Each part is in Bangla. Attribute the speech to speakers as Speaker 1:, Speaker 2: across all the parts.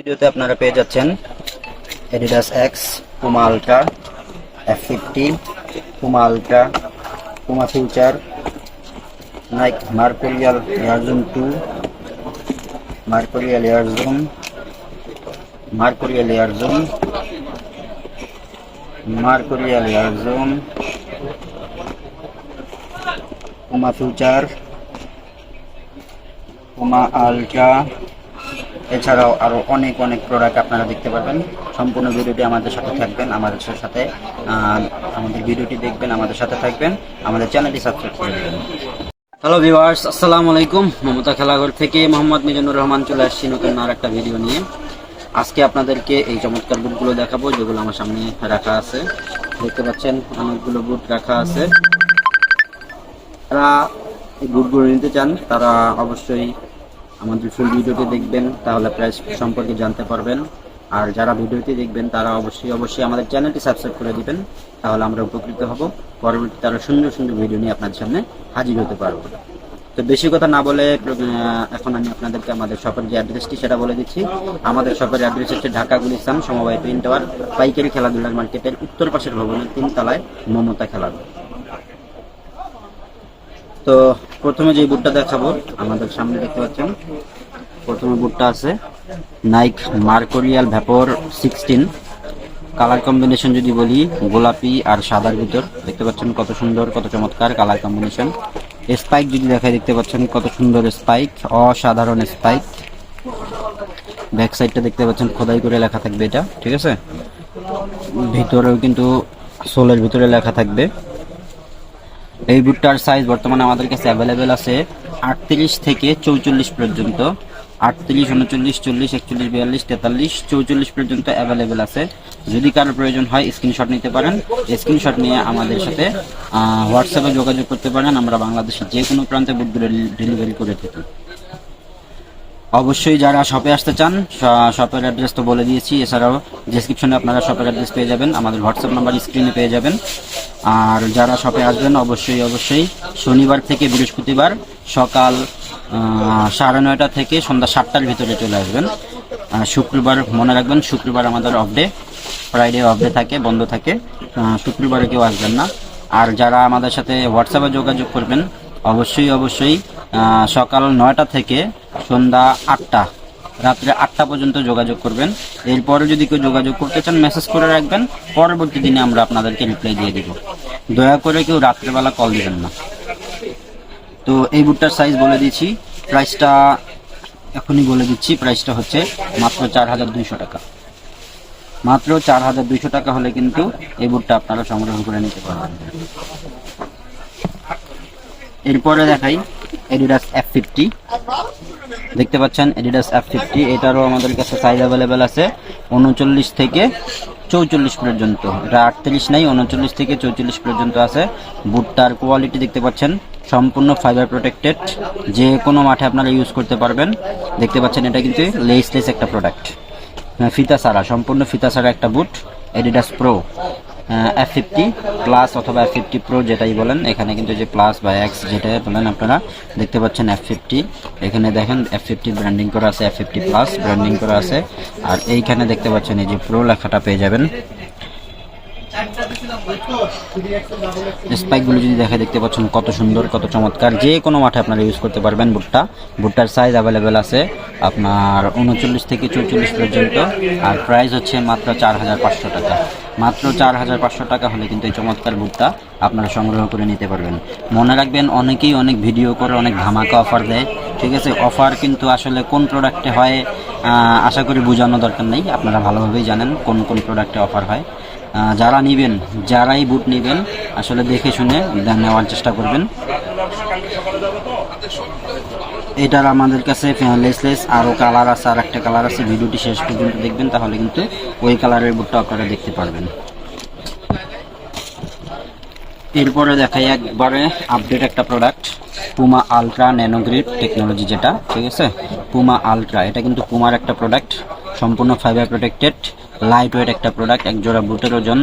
Speaker 1: ভিডিওতে আপনারা পেয়ে যাচ্ছেন Adidas X Puma Ultra F fifty Puma Ultra Puma Future Nike Mercurial Air Zoom two Mercurial Air Zoom Mercurial Air Zoom Mercurial Air Zoom Puma Future Puma Ultra এছাড়াও আরও অনেক অনেক প্রোডাক্ট আপনারা দেখতে পারবেন। সম্পূর্ণ ভিডিওটি আমাদের সাথে থাকবেন, আমাদের সাথে আমাদের ভিডিওটি দেখবেন, আমাদের সাথে থাকবেন, আমাদের চ্যানেলটি সাবস্ক্রাইব করে দেবেন। হ্যালো ভিউয়ার্স আসসালামু আলাইকুম। মমতা খেলাঘর থেকে মোহাম্মদ মিজানুর রহমান চলে আসছি নতুন আর একটা ভিডিও নিয়ে। আজকে আপনাদেরকে এই চমৎকার বুটগুলো দেখাবো, যেগুলো আমার সামনে রাখা আছে। দেখতে পাচ্ছেন, অনেকগুলো বুট রাখা আছে। যারা এই বুটগুলো নিতে চান, তারা অবশ্যই আমাদের ফুল ভিডিওটি দেখবেন, তাহলে প্রাইস সম্পর্কে জানতে পারবেন। আর যারা ভিডিওটি দেখবেন, তারা অবশ্যই অবশ্যই আমাদের চ্যানেলটি সাবস্ক্রাইব করে দিবেন, তাহলে আমরা উপকৃত হব। পরবর্তীতে আরও সুন্দর সুন্দর ভিডিও নিয়ে আপনাদের সামনে হাজির হতে পারব। তো বেশি কথা না বলে এখন আমি আপনাদেরকে আমাদের শপের যে অ্যাড্রেসটি, সেটা বলে দিচ্ছি। আমাদের শপের অ্যাড্রেস হচ্ছে ঢাকা গুলিস্তান, সমবায় টাওয়ার, পাইকারি খেলাধুলার মার্কেটের উত্তর পাশের ভবনের তিনতলায় মমতা খেলাধুলা। তো প্রথমে যে বুটটা দেখাবো, আমাদের সামনে দেখতে পাচ্ছেন, প্রথমে বুটটা আছে Nike Mercurial Vapor sixteen colour combination যদি বলি, গোলাপি আর সাদার ভিতর, দেখতে পাচ্ছেন কত সুন্দর, কত চমৎকার কালার কম্বিনেশন স্পাইক যদি দেখায় দেখতে পাচ্ছেন কত সুন্দর স্পাইক অসাধারণ স্পাইক ব্যাক সাইডটা দেখতে পাচ্ছেন, খোদাই করে লেখা থাকবে এটা, ঠিক আছে? ভিতরেও কিন্তু সোলের ভিতরে লেখা থাকবে। এই বুটটার সাইজ বর্তমানে আমাদের কাছে অ্যাভেলেবেল আছে আটত্রিশ থেকে চৌচল্লিশ পর্যন্ত। আটত্রিশ, উনচল্লিশ, চল্লিশ, একচল্লিশ, বিয়াল্লিশ, তেতাল্লিশ, চৌচল্লিশ পর্যন্ত অ্যাভেলেবেল আছে। যদি কারোর প্রয়োজন হয় স্ক্রিনশট নিতে পারেন। স্ক্রিনশট নিয়ে আমাদের সাথে হোয়াটসঅ্যাপে যোগাযোগ করতে পারেন। আমরা বাংলাদেশের যে কোনো প্রান্তে বুটগুলো ডেলিভারি করে থাকি। অবশ্যই যারা শপে আসতে চান শপের অ্যাড্রেস তো বলে দিয়েছি। এছাড়াও ডিসক্রিপশনে আপনারা শপের অ্যাড্রেস পেয়ে যাবেন, আমাদের হোয়াটসঅ্যাপ নাম্বার স্ক্রিনে পেয়ে যাবেন। আর যারা শপে আসবেন, অবশ্যই অবশ্যই শনিবার থেকে বৃহস্পতিবার সকাল সাড়ে নয়টা থেকে সন্ধ্যা সাতটার ভিতরে চলে আসবেন। শুক্রবার মনে রাখবেন, শুক্রবার আমাদের off day Friday off day থাকে, বন্ধ থাকে। শুক্রবারে কেউ আসবেন না। আর যারা আমাদের সাথে হোয়াটসঅ্যাপে যোগাযোগ করবেন, অবশ্যই অবশ্যই সকাল নয়টা থেকে সন্ধ্যা আটটা, রাত্রে আটটা পর্যন্ত যোগাযোগ করবেন। এরপরে যদি কেউ যোগাযোগ করতে চান মেসেজ করে রাখবেন। পরবর্তী দিনে আমরা আপনাদেরকে রিপ্লাই দিয়ে দিব। দয়া করে কেউ রাত্রেবেলা কল দিবেন না। তো এই বুটটার সাইজ বলে দিচ্ছি। প্রাইসটা এখনই বলে দিচ্ছি। প্রাইসটা হচ্ছে মাত্র চার হাজার দুইশো টাকা। মাত্র চার হাজার দুইশো টাকা হলে কিন্তু এই বুটটা আপনারা সংগ্রহ করে নিতে পারবেন। এরপরে দেখাই এডিডাস এফ ফিফটি দেখতে পাচ্ছেন এডিডাস এফ ফিফটি এটারও আমাদের কাছে সাইজ অ্যাভেলেবেল আছে, উনচল্লিশ থেকে চৌচল্লিশ পর্যন্ত। এটা আটত্রিশ নাই, উনচল্লিশ থেকে চৌচল্লিশ পর্যন্ত আছে। বুটটার কোয়ালিটি দেখতে পাচ্ছেন, সম্পূর্ণ ফাইবার প্রোটেক্টেড যে কোনো মাঠে আপনারা ইউজ করতে পারবেন। দেখতে পাচ্ছেন, এটা কিন্তু লেসলেস একটা প্রোডাক্ট ফিতা সারা সম্পূর্ণ ফিতা সারা একটা boot Adidas Pro F fifty plus অথবা এফ ফিফটি প্রো যেটাই বলেন, এখানে কিন্তু যে প্লাস বা এক্স যেটাই বলেন আপনারা দেখতে পাচ্ছেন এফ ফিফটি এখানে দেখেন এফ ফিফটি ব্র্যান্ডিং করা আছে এফ ফিফটি প্লাস ব্র্যান্ডিং করা আছে। আর এইখানে দেখতে পাচ্ছেন এই যে প্রো লেখাটা পেয়ে যাবেন। স্পাইকগুলো যদি দেখে দেখতে পাচ্ছেন কত সুন্দর, কত চমৎকার। যে কোনো মাঠে আপনারা ইউজ করতে পারবেন ভুট্টা। ভুট্টার সাইজ অ্যাভেলেবেল আছে আপনার উনচল্লিশ থেকে চৌচল্লিশ পর্যন্ত। আর প্রাইস হচ্ছে মাত্র চার হাজার পাঁচশো টাকা। মাত্র চার হাজার পাঁচশো টাকা হলে কিন্তু এই চমৎকার ভুট্টা আপনারা সংগ্রহ করে নিতে পারবেন। মনে রাখবেন, অনেকেই অনেক ভিডিও করে, অনেক ধামাকা অফার দেয়। ঠিক আছে? অফার কিন্তু আসলে কোন প্রোডাক্টে হয় আশা করি বোঝানো দরকার নেই। আপনারা ভালোভাবেই জানেন কোন কোন প্রোডাক্টে অফার হয়। যারা নেবেন, যারাই বুট নেবেন, আসলে দেখে শুনে নেওয়ার চেষ্টা করবেন। এটার আমাদের কাছে লেসলেস আরও কালার আছে আর একটা কালার আছে। ভিডিওটি শেষ পর্যন্ত দেখবেন, তাহলে কিন্তু ওই কালারের বুটটা আপনারা দেখতে পারবেন। এরপরে দেখাই একবারে আপডেট একটা product Puma Ultra NanoGrip technology যেটা, ঠিক আছে? পুমা আলট্রা এটা কিন্তু পুমার একটা প্রোডাক্ট সম্পূর্ণ ফাইবার প্রোটেক্টেড লাইট ওয়েট একটা প্রোডাক্ট এক জোড়া বুটের ওজন,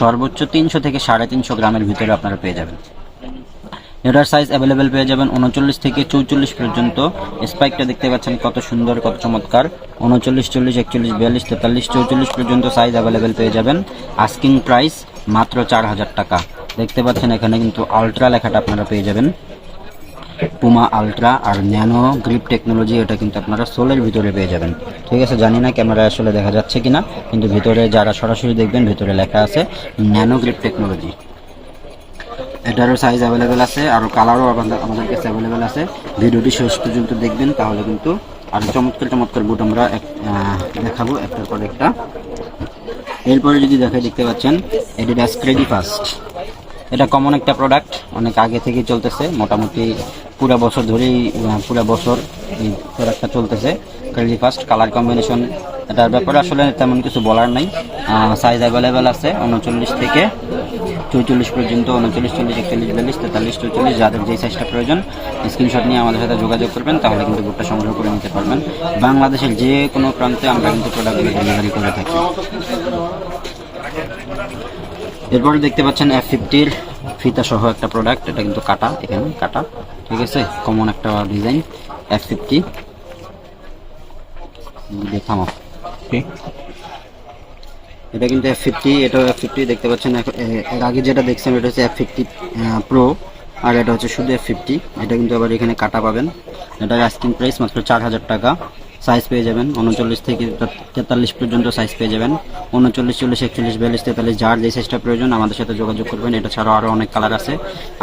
Speaker 1: সর্বোচ্চ তিনশো থেকে সাড়ে তিনশো গ্রামের ভিতরে আপনারা পেয়ে যাবেন। এটার সাইজ অ্যাভেলেবেল পেয়ে যাবেন উনচল্লিশ থেকে চৌচল্লিশ পর্যন্ত। স্পাইকটা দেখতে পাচ্ছেন কত সুন্দর, কত চমৎকার। উনচল্লিশ, চল্লিশ, একচল্লিশ, বিয়াল্লিশ, তেতাল্লিশ, চৌচল্লিশ পর্যন্ত সাইজ অ্যাভেলেবেল পেয়ে যাবেন। আস্কিং প্রাইস মাত্র চার হাজার টাকা। দেখতে পাচ্ছেন এখানে কিন্তু আলট্রা লেখাটা আপনারা পেয়ে যাবেন। পুমা আলট্রা আর ন্যানো গ্রিপ টেকনোলজি এটা কিন্তু আপনারা সোলের ভিতরে পেয়ে যাবেন। ঠিক আছে, জানি না ক্যামেরায় আসলে দেখা যাচ্ছে কিনা, কিন্তু ভিতরে যারা সরাসরি দেখবেন, ভিতরে লেখা আছে ন্যানো গ্রিপ টেকনোলজি এটারও সাইজ অ্যাভেলেবেল আছে আর কালারও আমাদের কাছে অ্যাভেলেবেল আছে। ভিডিওটি শেষ পর্যন্ত দেখবেন, তাহলে কিন্তু আর চমৎকার চমৎকার বুট আমরা দেখাবো একটার পর একটা। এরপরে যদি দেখাই দেখতে পাচ্ছেন এডিডাস ক্রেডি ফাস্ট এটা কমন একটা প্রোডাক্ট অনেক আগে থেকেই চলতেছে, মোটামুটি পুরো বছর ধরেই পুরো বছর এই প্রোডাক্টটা চলতেছে। ক্রেডি ফাস্ট কালার কম্বিনেশন এটার ব্যাপারে আসলে তেমন কিছু বলার নাই। সাইজ অ্যাভেলেবেল আছে উনচল্লিশ থেকে চৌচল্লিশ পর্যন্ত, উনচল্লিশ, চল্লিশ, একচল্লিশ, বিয়াল্লিশ, তেতাল্লিশ, চৌচল্লিশ, যাদের যেই সাইজটা প্রয়োজন স্ক্রিনশট নিয়ে আমাদের সাথে যোগাযোগ করবেন, তাহলে কিন্তু বুটটা সংগ্রহ করে নিতে পারবেন। বাংলাদেশের যে কোনো প্রান্তে আমরা কিন্তু প্রোডাক্টগুলো ডেলিভারি করে থাকি। এরপরে দেখতে পাচ্ছেন এফ ফিফটির ফিতা সহ একটা প্রোডাক্ট এটা কিন্তু কাটা এখানে কাটা ঠিক আছে? কমন একটা ডিজাইন এফ ফিফটি দেখামো এটা কিন্তু এফ ফিফটি এটা এফ ফিফটি দেখতে পাচ্ছেন এর আগে যেটা দেখছেন এটা হচ্ছে এফ ফিফটি প্রো আর এটা হচ্ছে শুধু এফ ফিফটি এটা কিন্তু আবার এখানে কাটা পাবেন। এটার আস্কিং প্রাইস মাত্র চার হাজার টাকা। সাইজ পেয়ে যাবেন। উনচল্লিশ থেকে তেতাল্লিশ পর্যন্ত সাইজ পেয়ে যাবেন। উনচল্লিশ, চল্লিশ, একচল্লিশ, বিয়াল্লিশ, তেতাল্লিশ যার যে সাইজটা প্রয়োজন আমাদের সাথে যোগাযোগ করবেন। এটা ছাড়াও আরও অনেক কালার আছে।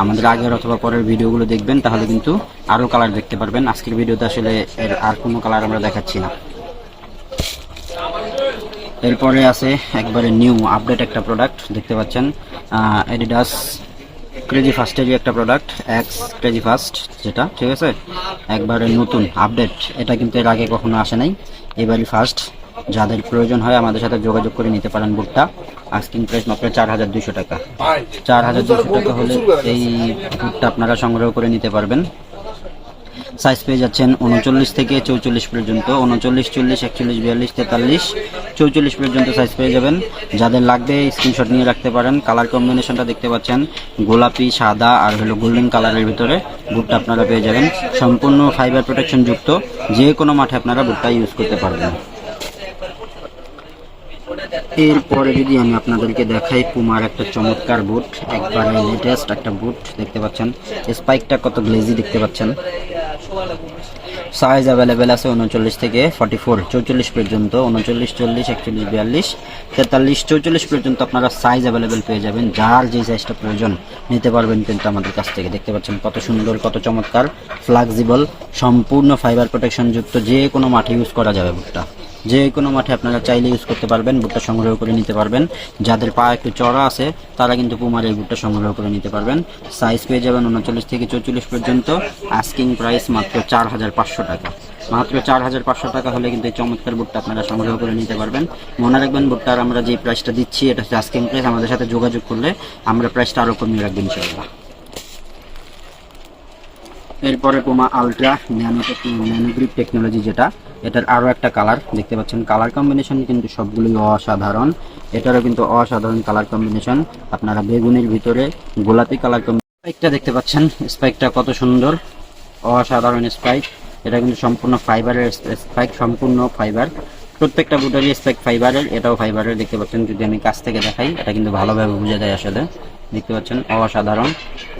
Speaker 1: আমাদের আগের অথবা পরের ভিডিওগুলো দেখবেন, তাহলে কিন্তু আরও কালার দেখতে পারবেন। আজকের ভিডিওতে আসলে এর আর কোনো কালার আমরা দেখাচ্ছি না। এরপরে আছে একবারে নিউ আপডেট একটা প্রোডাক্ট দেখতে পাচ্ছেন। এডিডাস ক্রেজি ফাস্টেরই একটা প্রোডাক্ট এক্স ক্রেজি ফাস্ট যেটা ঠিক আছে? একবারে নতুন আপডেট এটা কিন্তু এর আগে কখনো আসে নাই। এবারই ফার্স্ট যাদের প্রয়োজন হয় আমাদের সাথে যোগাযোগ করে নিতে পারেন বুটটা। আস্কিং প্রাইস মাত্র চার হাজার দুইশো টাকা। চার হাজার দুশো টাকা হলে এই বুটটা আপনারা সংগ্রহ করে নিতে পারবেন। সাইজ পেয়ে যাচ্ছেন উনচল্লিশ থেকে চৌচল্লিশ পর্যন্ত। উনচল্লিশ, চল্লিশ, একচল্লিশ, বিয়াল্লিশ, তেতাল্লিশ, চৌচল্লিশ পর্যন্ত সাইজ পেয়ে যাবেন। যাদের লাগবে স্ক্রিনশট নিয়ে রাখতে পারেন। কালার কম্বিনেশনটা দেখতে পাচ্ছেন। গোলাপি, সাদা আর হলো গোল্ডেন কালারের ভিতরে বুটটা আপনারা পেয়ে যাবেন। সম্পূর্ণ ফাইবার প্রোটেকশন যুক্ত। যে কোনো মাঠে আপনারা বুটটা ইউজ করতে পারবেন। এরপরে যদি আমি আপনাদেরকে দেখাই পুমার একটা চমৎকার বুট একবারে লেটেস্ট একটা বুট দেখতে পাচ্ছেন। স্পাইকটা কত গ্লেজি দেখতে পাচ্ছেন। সাইজ অ্যাভেলেবেল আছে উনচল্লিশ থেকে ফর্টি ফোর চৌচল্লিশ পর্যন্ত, উনচল্লিশ, চল্লিশ, একচল্লিশ, বিয়াল্লিশ, তেতাল্লিশ, চৌচল্লিশ পর্যন্ত আপনারা সাইজ অ্যাভেলেবেল পেয়ে যাবেন, যার যে সাইজটা প্রয়োজন, নিতে পারবেন কিন্তু আমাদের কাছ থেকে। দেখতে পাচ্ছেন কত সুন্দর, কত চমৎকার ফ্লাক্সিবল সম্পূর্ণ ফাইবার প্রোটেকশন যুক্ত যে কোনো মাঠে ইউজ করা যাবে বুটটা যে কোনো মাঠে আপনারা চাইলে ইউজ করতে পারবেন বুটটা সংগ্রহ করে নিতে পারবেন। যাদের পা একটু চড়া আছে, তারা কিন্তু পুমার এই বুটটা সংগ্রহ করে নিতে পারবেন। সাইজ পেয়ে যাবেন উনচল্লিশ থেকে চৌচল্লিশ পর্যন্ত আস্কিং প্রাইস মাত্র চার হাজার পাঁচশো টাকা। মাত্র চার হাজার পাঁচশো টাকা হলে কিন্তু এই চমৎকার বুটটা আপনারা সংগ্রহ করে নিতে পারবেন। মনে রাখবেন বুটটার আমরা যে প্রাইসটা দিচ্ছি, এটা হচ্ছে আস্কিং প্রাইস আমাদের সাথে যোগাযোগ করলে আমরা প্রাইসটা আরও কমিয়ে রাখবেন ইনশাআল্লাহ। এরপরে Puma Ultra Nano Nano Grip technology যেটা, এটার আরও একটা কালার দেখতে পাচ্ছেন। কালার কম্বিনেশন কিন্তু সবগুলোই অসাধারণ। এটারও কিন্তু অসাধারণ কালার কম্বিনেশন আপনারা বেগুনের ভিতরে গোলাপি কালার স্পাইকটা দেখতে পাচ্ছেন। স্পাইকটা কত সুন্দর। অসাধারণ স্পাইক এটা কিন্তু সম্পূর্ণ ফাইবারের স্পাইক সম্পূর্ণ ফাইবার প্রত্যেকটা বুটারই স্পাইক ফাইবারের এটাও ফাইবারের দেখতে পাচ্ছেন। যদি আমি কাছ থেকে দেখাই, এটা কিন্তু ভালোভাবে বোঝা যায় আসলে। দেখতে পাচ্ছেন, অসাধারণ।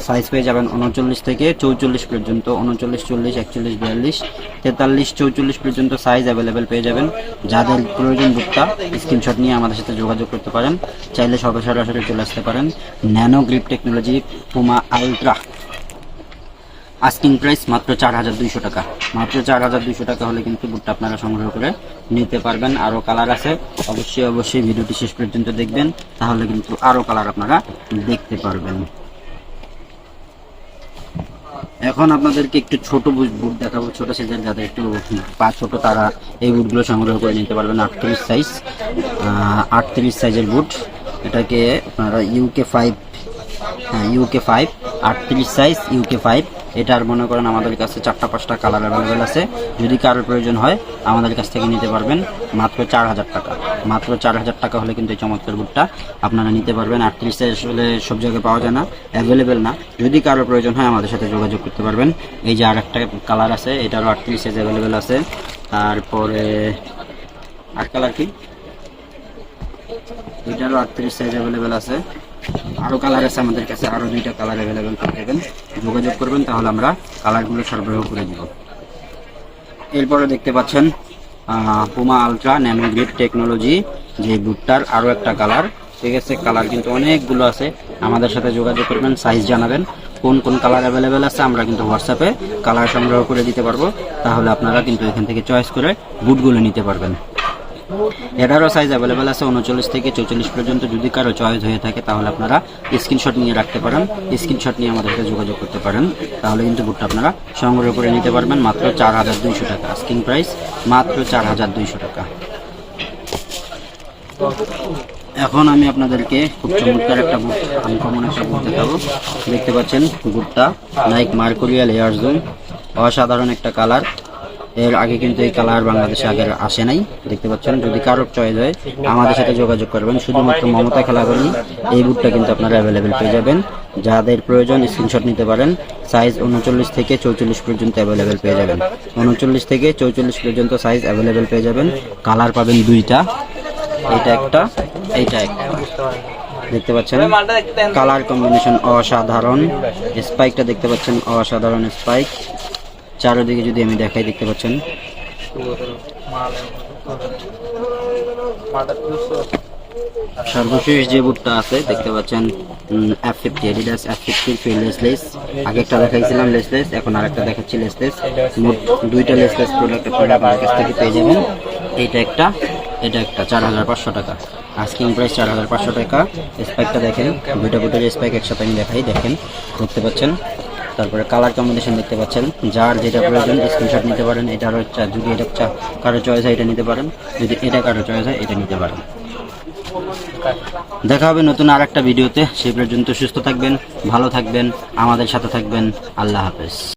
Speaker 1: সাইজ পেয়ে যাবেন উনচল্লিশ থেকে চৌচল্লিশ পর্যন্ত, উনচল্লিশ, চল্লিশ, একচল্লিশ, বিয়াল্লিশ, তেতাল্লিশ, চৌচল্লিশ পর্যন্ত সাইজ অ্যাভেলেবেল পেয়ে যাবেন। যাদের প্রয়োজন বুকটা স্ক্রিনশট নিয়ে আমাদের সাথে যোগাযোগ করতে পারেন। চাইলে সরাসরি চলে আসতে পারেন। Nano Grip technology Puma Ultra asking price মাত্র চার হাজার দুইশো টাকা। মাত্র চার হাজার দুইশো টাকা হলে কিন্তু বুটটা আপনারা সংগ্রহ করে নিতে পারবেন। আরও কালার আছে। অবশ্যই অবশ্যই ভিডিওটি শেষ পর্যন্ত দেখবেন। তাহলে কিন্তু আরও কালার আপনারা দেখতে পারবেন। এখন আপনাদেরকে একটু ছোট বুট দেখাবো। ছোট সাইজের যাদের একটু পা ছোট, তারা এই বুটগুলো সংগ্রহ করে নিতে পারবেন। আটত্রিশ সাইজ আটত্রিশ সাইজের বুট। এটাকে আপনারা ইউকে ফাইভ হ্যাঁ ইউকে ফাইভ আটত্রিশ সাইজ ইউকে ফাইভ এটার মনে করেন আমাদের কাছে চারটা পাঁচটা কালার অ্যাভেলেবেল আছে। যদি কারোর প্রয়োজন হয়, আমাদের কাছ থেকে নিতে পারবেন মাত্র চার হাজার টাকা। মাত্র চার হাজার টাকা হলে কিন্তু এই চমৎকার বুটটা আপনারা নিতে পারবেন। আটত্রিশ আসলে সব জায়গায় পাওয়া যায় না অ্যাভেলেবেল না। যদি কারোর প্রয়োজন হয়, আমাদের সাথে যোগাযোগ করতে পারবেন। এই যে আর একটা কালার আছে, এটারও আটত্রিশ সাইজ অ্যাভেলেবেল আছে। তারপরে আর কালার কি? এটারও আটত্রিশ সাইজ অ্যাভেলেবেল আছে। আরও কালার আছে আমাদের কাছে আরও দুইটা কালার অ্যাভেলেবেল পেয়ে যাবেন যোগাযোগ করবেন, তাহলে আমরা কালারগুলো সরবরাহ করে দিব। এরপরে দেখতে পাচ্ছেন Puma Ultra Nano Grip technology যে বুটটার আরও একটা কালার ঠিক আছে কালার কিন্তু অনেকগুলো আছে। আমাদের সাথে যোগাযোগ করবেন সাইজ জানাবেন, কোন কোন কালার অ্যাভেলেবেল আছে আমরা কিন্তু হোয়াটসঅ্যাপে কালার সংগ্রহ করে দিতে পারব। তাহলে আপনারা কিন্তু এখান থেকে চয়েস করে বুটগুলো নিতে পারবেন। এটারও সাইজ অ্যাভেলেবেল আছে উনচল্লিশ থেকে চৌচল্লিশ পর্যন্ত। যদি কারও চয়েস হয়ে থাকে, তাহলে আপনারা স্ক্রিনশট নিয়ে রাখতে পারেন। স্ক্রিনশট নিয়ে আমাদের সাথে যোগাযোগ করতে পারেন। তাহলে কিন্তু বুটটা আপনারা সংগ্রহ করে নিতে পারবেন। মাত্র চার হাজার দুইশো টাকা। স্কিন প্রাইস মাত্র চার হাজার দুইশো টাকা। এখন আমি আপনাদেরকে খুব চমৎকার একটা বুট আনকমন একটা বুট দেখাবো। দেখতে পাচ্ছেন বুটটা নাইক মার্কুরিয়াল এয়ার জোন অসাধারণ একটা কালার এর আগে কিন্তু এই কালার বাংলাদেশে আগে আসে নাই, দেখতে পাচ্ছেন। যদি কারোর চয়েস হয়, আমাদের সাথে যোগাযোগ করবেন। শুধুমাত্র মমতা খেলা করেন এই বুটটা কিন্তু আপনারা অ্যাভেলেবেল পেয়ে যাবেন। যাদের প্রয়োজন স্ক্রিনশট নিতে পারেন সাইজ উনচল্লিশ থেকে চৌচল্লিশ পর্যন্ত অ্যাভেলেবেল পেয়ে যাবেন। উনচল্লিশ থেকে চৌচল্লিশ পর্যন্ত সাইজ অ্যাভেলেবেল পেয়ে যাবেন। কালার পাবেন দুইটা। এটা একটা, এইটা একটা। দেখতে পাচ্ছেন? কালার কম্বিনেশন অসাধারণ। স্পাইকটা দেখতে পাচ্ছেন? অসাধারণ স্পাইক চারিদিকে যদি আমি দেখাই, দেখতে পাচ্ছেন? সর্বশেষ যে বুটটা আছে, দেখতে পাচ্ছেন এফ ফিফটি এডিডাস এফ ফিফটির ফিল্ডলেস লেস আগে একটা দেখাইছিলাম লেসলেস এখন আর একটা দেখাচ্ছি লেসলেস মোট দুইটা লেসলেস প্রোডাক্ট আপনারা আমার কাছ থেকে পেয়ে যাবেন। এইটা একটা, এটা একটা, চার হাজার পাঁচশো টাকা। আস্কিং প্রাইস চার হাজার পাঁচশো টাকা। স্পাইকটা দেখেন, দুইটা বুটের স্পাইক একসাথে আমি দেখাই, দেখেন, দেখতে পাচ্ছেন। তারপরে কালার কম্বিনেশন দেখতে পাচ্ছেন। যার যেটা প্রয়োজন স্ক্রিনশট নিতে পারেন। এটারও হচ্ছে যদি এটা কারও চয়েস হয় এটা নিতে পারেন। যদি এটা কারও চয়েস হয় এটা নিতে পারেন। দেখা হবে নতুন আর একটা ভিডিওতে। সেই পর্যন্ত সুস্থ থাকবেন, ভালো থাকবেন, আমাদের সাথে থাকবেন। আল্লাহ হাফেজ।